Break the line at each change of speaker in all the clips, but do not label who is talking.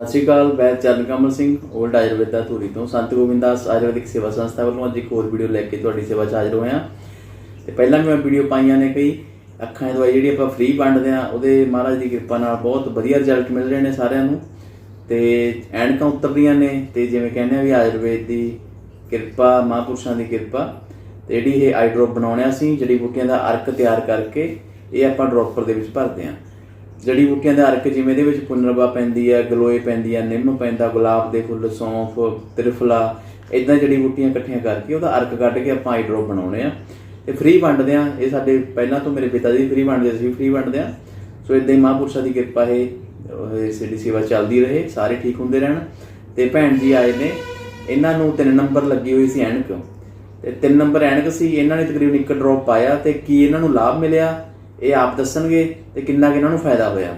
ਸਤਿ ਸ਼੍ਰੀ ਅਕਾਲ, ਮੈਂ ਚਰਨ ਕਮਲ ਸਿੰਘ 올ਡ ਆਯੁਰਵੇਦਾ ਧੂਰੀ ਤੋਂ। ਸੰਤ ਗੋਬਿੰਦਾਸ ਆਯੁਰਵੈਦਿਕ ਸੇਵਾ ਸੰਸਥਾ ਵੱਲੋਂ ਅੱਜ ਇੱਕ ਹੋਰ ਵੀਡੀਓ ਲੈ ਕੇ ਤੁਹਾਡੀ ਸੇਵਾ 'ਚ ਹਾਜ਼ਰ ਹੋਇਆ ਤੇ ਪਹਿਲਾਂ ਵੀ ਮੈਂ ਵੀਡੀਓ ਪਾਈਆਂ ਨੇ ਕਈ ਅੱਖਾਂ ਦੀ ਦਵਾਈ ਜਿਹੜੀ ਆਪਾਂ ਫ੍ਰੀ ਵੰਡਦੇ ਆ ਉਹਦੇ ਮਹਾਰਾਜ ਦੀ ਕਿਰਪਾ ਨਾਲ ਬਹੁਤ ਵਧੀਆ ਰਿਜ਼ਲਟ ਮਿਲ ਰਹੇ ਨੇ ਸਾਰਿਆਂ ਨੂੰ। ਤੇ ਐਨਕਾਂ ਉਤਰ ਨੇ, ਤੇ ਜਿਵੇਂ ਕਹਿੰਦੇ ਆ ਵੀ ਆਯੁਰਵੇਦ ਦੀ ਕਿਰਪਾ, ਮਹਾਂਪੁਰਸ਼ਾਂ ਦੀ ਕਿਰਪਾ, ਤੇ ਜਿਹੜੀ ਇਹ ਆਈ ਡ੍ਰੌਪ ਬਣਾਉਣੇ ਆ ਜੜੀ ਬੂਟੀਆਂ ਦਾ ਅਰਕ ਤਿਆਰ ਕਰਕੇ ਇਹ ਆਪਾਂ ਡ੍ਰੌਪਰ ਦੇ ਵਿੱਚ ਭਰਦੇ ਆ ਜੜੀ ਬੂਟੀਆਂ ਦਾ ਅਰਕ ਜਿਵੇਂ ਇਹਦੇ ਵਿੱਚ ਪੁਨਰਵਾ ਪੈਂਦੀ ਹੈ ਗਲੋਏ ਪੈਂਦੀ ਹੈ ਨਿੰਮ ਪੈਂਦਾ, ਗੁਲਾਬ ਦੇ ਫੁੱਲ, ਸੌਂਫ, ਤ੍ਰਿਫਲਾ ਇਦਾਂ ਜੜੀ ਬੂਟੀਆਂ ਇਕੱਠੀਆਂ ਕਰਕੇ ਉਹਦਾ ਅਰਕ ਕੱਢ ਕੇ ਆਪਾਂ ਆਈ ਡ੍ਰੌਪ ਬਣਾਉਣੇ ਆ। ਤੇ ਫ੍ਰੀ ਵੰਡਦੇ ਆ, ਇਹ ਸਾਡੇ ਪਹਿਲਾਂ ਤੋਂ ਮੇਰੇ ਪਿਤਾ ਜੀ ਫ੍ਰੀ ਵੰਡਦੇ ਸੀ, ਫ੍ਰੀ ਵੰਡਦੇ ਆ। ਸੋ ਇਦਾਂ ਹੀ ਮਹਾਂਪੁਰਸ਼ਾਂ ਦੀ ਕਿਰਪਾ ਹੈ ਇਹ ਸਾਡੀ ਸੇਵਾ ਚੱਲਦੀ ਰਹੇ, ਸਾਰੇ ਠੀਕ ਹੁੰਦੇ ਰਹਿਣ। ਤੇ ਭੈਣ ਜੀ ਆਏ ਨੇ, ਇਹਨਾਂ ਨੂੰ ਤਿੰਨ ਨੰਬਰ ਲੱਗੀ ਹੋਈ ਸੀ ਐਨਕ। ਤੇ ਤਿੰਨ ਨੰਬਰ ਐਨਕ ਸੀ, ਇਹਨਾਂ ਨੇ ਤਕਰੀਬਨ ਇੱਕ ਡ੍ਰੌਪ ਪਾਇਆ ਤੇ ਕੀ ਇਹਨਾਂ ਨੂੰ ਲਾਭ ਮਿਲਿਆ? ਇਹ ਆਪ ਦੱਸਣਗੇ ਤੇ ਕਿੰਨਾ ਕੁ ਇਹਨਾਂ ਨੂੰ ਫਾਇਦਾ ਹੋਇਆ।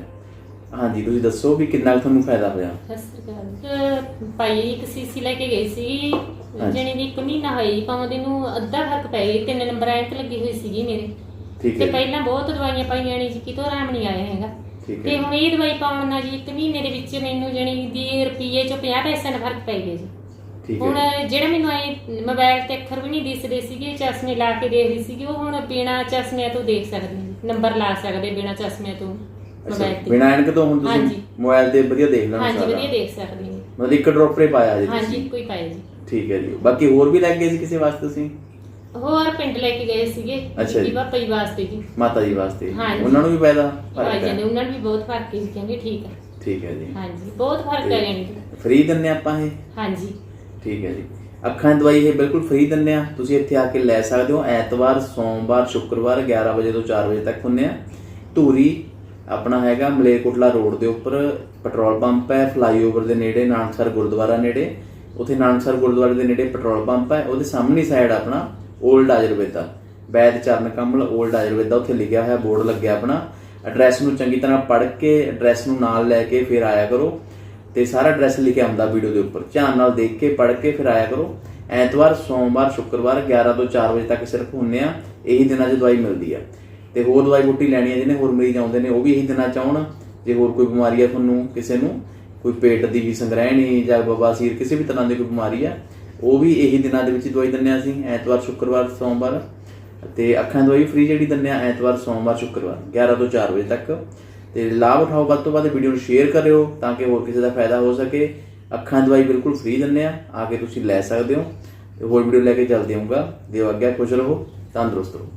ਹਾਂਜੀ ਤੁਸੀਂ ਦੱਸੋ ਵੀ ਕਿੰਨਾ ਕੁ ਤੁਹਾਨੂੰ ਫਾਇਦਾ ਹੋਇਆ।
ਸਤਿ ਸ਼੍ਰੀ ਅਕਾਲ। ਅਹ ਭਾਈ ਇੱਕ ਸੀਸੀ ਲੈ ਕੇ ਗਈ ਸੀ।
ਹਾਂਜੀ।
ਜਣੀ ਦੀ ਇੱਕ ਮਹੀਨਾ ਹੋਈ ਪਾਉਂਦੇ ਨੂੰ ਅੱਧਾ ਫ਼ਰਕ ਪੈ ਗਿਆ ਤਿੰਨ ਨੰਬਰ ਐਂਕ ਲੱਗੀ ਹੋਈ ਸੀਗੀ ਮੇਰੇ।
ਠੀਕ
ਤੇ ਪਹਿਲਾਂ ਬਹੁਤ ਦਵਾਈਆਂ ਪਾਈਆਂ ਨੇ ਜੀ ਕਿਤੋਂ ਆਰਾਮ ਨਹੀਂ ਆਇਆ ਹੈਗਾ।
ਠੀਕ
ਤੇ
ਹੈ
ਹੁਣ ਇਹ ਦਵਾਈ ਪਾਉਣ ਨਾਲ ਜੀ ਇੱਕ ਮਹੀਨੇ ਦੇ ਵਿੱਚ ਮੈਨੂੰ ਜਣੀ ਦੀ ਰੁਪਈਏ ਚੋਂ 50 ਪੈਸੇ ਦਾ ਫ਼ਰਕ ਪੈ ਗਿਆ ਜੀ।
ਠੀਕ
ਹੁਣ
ਹੈ
ਜਿਹੜਾ ਮੈਨੂੰ ਆਏ ਮੋਬਾਈਲ ਤੇ ਅੱਖਰ ਵੀ ਨਹੀਂ ਦਿਸਦੇ ਸੀਗੇ ਚਸ਼ਮੇ ਲਾ ਕੇ ਦੇਖਦੀ ਸੀਗੀ ਉਹ ਹੁਣ ਬਿਨਾ ਚਸ਼ਮਿਆਂ ਤੋਂ ਦੇਖ ਸਕਦੇ ਨੰਬਰ ਲਾ ਸਕਦੇ ਬਿਨਾ ਚਸ਼ਮਿਆਂ ਤੋਂ
ਅੱਛਾ
ਮੋਬਾਈਲ ਤੇ।
ਬਿਨਾਂ ਐਨਕ ਤੋਂ ਹੁਣ ਤੁਸੀਂ
ਹਾਂਜੀ।
ਮੋਬਾਈਲ ਤੇ ਵਧੀਆ ਦੇਖ ਲੈਣਾ
ਹਾਂਜੀ
ਸਾਰਾ।
ਵਧੀਆ ਦੇਖ ਸਕਦੇ ਹਾਂ
ਮਤਲਬ ਇੱਕ ਡ੍ਰੌਪਰ ਹੀ ਪਾਇਆ ਜੀ
ਹਾਂਜੀ
ਤੁਸੀਂ।
ਕੋਈ ਪਾਇਆ ਜੀ।
ਠੀਕ ਹੈ ਜੀ। ਬਾਕੀ ਹੋਰ ਵੀ ਲੈ ਕੇ ਗਏ ਸੀ ਕਿਸੇ ਵਾਸਤੇ ਤੁਸੀਂ?
ਹੋਰ ਪਿੰਡ ਲੈ ਕੇ ਗਏ ਸੀਗੇ
ਅੱਛਾ ਜੀ।
ਜੀ ਪਾਪਾ ਜੀ ਵਾਸਤੇ ਜੀ।
ਮਾਤਾ ਜੀ ਵਾਸਤੇ।
ਹਾਂਜੀ।
ਉਹਨਾਂ ਨੂੰ ਵੀ ਫਾਇਦਾ? ਫ਼ਰਕ
ਭਾਈ ਨੇ
ਹੈ
ਉਹਨਾਂ ਨੂੰ ਵੀ ਬਹੁਤ ਫ਼ਰਕ ਹੈ ਜੀ ਕਹਿੰਦੇ ਠੀਕ ਹੈ।
ਠੀਕ ਹੈ ਜੀ।
ਹਾਂਜੀ ਬਹੁਤ ਫ਼ਰਕ ਹੈ ਜਾਨੀ ਕਿ।
ਫ੍ਰੀ ਦਿੰਨੇ ਆਪਾਂ ਇਹ?
ਹਾਂਜੀ।
ਠੀਕ ਹੈ ਜੀ। ਅੱਖਾਂ ਦੀ ਦਵਾਈ ਇਹ ਬਿਲਕੁਲ ਫ੍ਰੀ ਦਿੰਨੇ ਆ। ਤੁਸੀਂ ਇੱਥੇ ਆ ਕੇ ਲੈ ਸਕਦੇ ਹੋ। ਐਤਵਾਰ, ਸੋਮਵਾਰ, ਸ਼ੁੱਕਰਵਾਰ 11 ਵਜੇ ਤੋਂ 4 ਵਜੇ ਤੱਕ ਹੁੰਨੇ ਆ। ਧੂਰੀ ਆਪਣਾ ਹੈਗਾ ਮਲੇਰਕੋਟਲਾ ਰੋਡ ਦੇ ਉੱਪਰ। ਪੈਟਰੋਲ ਪੰਪ ਹੈ, ਫਲਾਈਓਵਰ ਦੇ ਨੇੜੇ, ਨਾਨਕਸਰ ਗੁਰਦੁਆਰਾ ਨੇੜੇ। ਉੱਥੇ ਨਾਨਕਸਰ ਗੁਰਦੁਆਰੇ ਦੇ ਨੇੜੇ ਪੈਟਰੋਲ ਪੰਪ ਹੈ। ਉਹਦੇ ਸਾਹਮਣੀ ਸਾਈਡ ਆਪਣਾ 올ਡ ਆਯੁਰਵੇਦਾ ਵੈਦ ਚਰਨ ਕਮਲ 올ਡ ਆਯੁਰਵੇਦਾ ਉੱਥੇ ਲਿਖਿਆ ਹੋਇਆ, ਬੋਰਡ ਲੱਗਿਆ ਆਪਣਾ। ਐਡਰੈਸ ਨੂੰ ਚੰਗੀ ਤਰ੍ਹਾਂ ਪੜ੍ਹ ਕੇ ਐਡਰੈਸ ਨੂੰ ਨਾਲ ਲੈ ਕੇ ਫਿਰ ਆਇਆ ਕਰੋ। ਤੇ ਸਾਰਾ ਐਡਰੈਸ ਲਿਖਿਆ ਹੁੰਦਾ ਵੀਡੀਓ ਦੇ ਉੱਪਰ। ਧਿਆਨ ਨਾਲ ਦੇਖ ਕੇ, ਪੜ੍ਹ ਕੇ ਫਿਰ ਆਇਆ ਕਰੋ। ਐਤਵਾਰ, ਸੋਮਵਾਰ, ਸ਼ੁੱਕਰਵਾਰ 11 ਤੋਂ 4 ਵਜੇ ਤੱਕ ਸਿਰਫ ਹੁੰਨੇ ਆ। ਇਹੀ ਦਿਨਾਂ 'ਚ ਦਵਾਈ ਮਿਲਦੀ ਆ। ਤੇ ਹੋਰ ਦਵਾਈ ਬੂਟੀ ਲੈਣੀ ਆ, ਜਿਹਨੇ ਹੋਰ ਮਰੀਜ਼ ਆਉਂਦੇ ਨੇ, ਉਹ ਵੀ ਇਹੀ ਦਿਨਾਂ 'ਚ ਆਉਣ। ਜੇ ਹੋਰ ਕੋਈ ਬਿਮਾਰੀ ਆ ਤੁਹਾਨੂੰ ਕਿਸੇ ਨੂੰ, ਕੋਈ ਪੇਟ ਦੀ ਵੀ ਸੰਗ੍ਰਹਿਣੀ ਜਾਂ ਬਵਾਸੀਰ ਕਿਸੇ ਵੀ ਤਰ੍ਹਾਂ ਦੀ ਕੋਈ ਬਿਮਾਰੀ ਆ, ਉਹ ਵੀ ਇਹੀ ਦਿਨਾਂ ਦੇ ਵਿੱਚ ਦਵਾਈ ਦਿੰਨੇ ਆ ਅਸੀਂ। ਐਤਵਾਰ, ਸ਼ੁੱਕਰਵਾਰ, ਸੋਮਵਾਰ। ਤੇ ਅੱਖਾਂ ਦਵਾਈ ਫ੍ਰੀ ਜਿਹੜੀ ਦਿੰਨੇ ਆ, ਐਤਵਾਰ, ਸੋਮਵਾਰ, ਸ਼ੁੱਕਰਵਾਰ 11 ਤੋਂ 4 ਵਜੇ ਤੱਕ। ਤੇ ਲਾਭ ਉਠਾਓ, ਵੱਧ ਤੋਂ ਵੱਧ ਵੀਡੀਓ ਨੂੰ ਸ਼ੇਅਰ ਕਰਿਓ ਤਾਂ ਕਿ ਹੋਰ ਕਿਸੇ ਦਾ ਫਾਇਦਾ ਹੋ ਸਕੇ। ਅੱਖਾਂ ਦੀ ਦਵਾਈ ਬਿਲਕੁਲ ਫ੍ਰੀ ਦਿੰਨੇ ਆ ਆ ਕੇ ਤੁਸੀਂ ਲੈ ਸਕਦੇ ਹੋ। ਤੇ ਹੋਰ ਵੀਡੀਓ ਲੈ ਕੇ ਜਲਦੀ ਆਉਂਗਾ ਦਿਓ ਅੱਗੇ, ਖੁਸ਼ ਰਹੋ, ਤੰਦਰੁਸਤ ਰਹੋ।